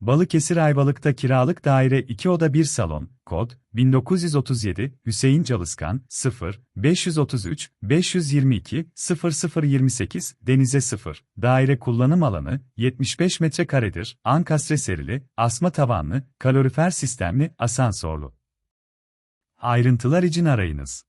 Balıkesir Ayvalık'ta kiralık daire 2 oda 1 salon, kod 1937, Hüseyin Çalışkan, 0, 533, 522, 0028, denize 0. Daire kullanım alanı 75 metrekaredir, ankastre serili, asma tavanlı, kalorifer sistemli, asansörlü. Ayrıntılar için arayınız.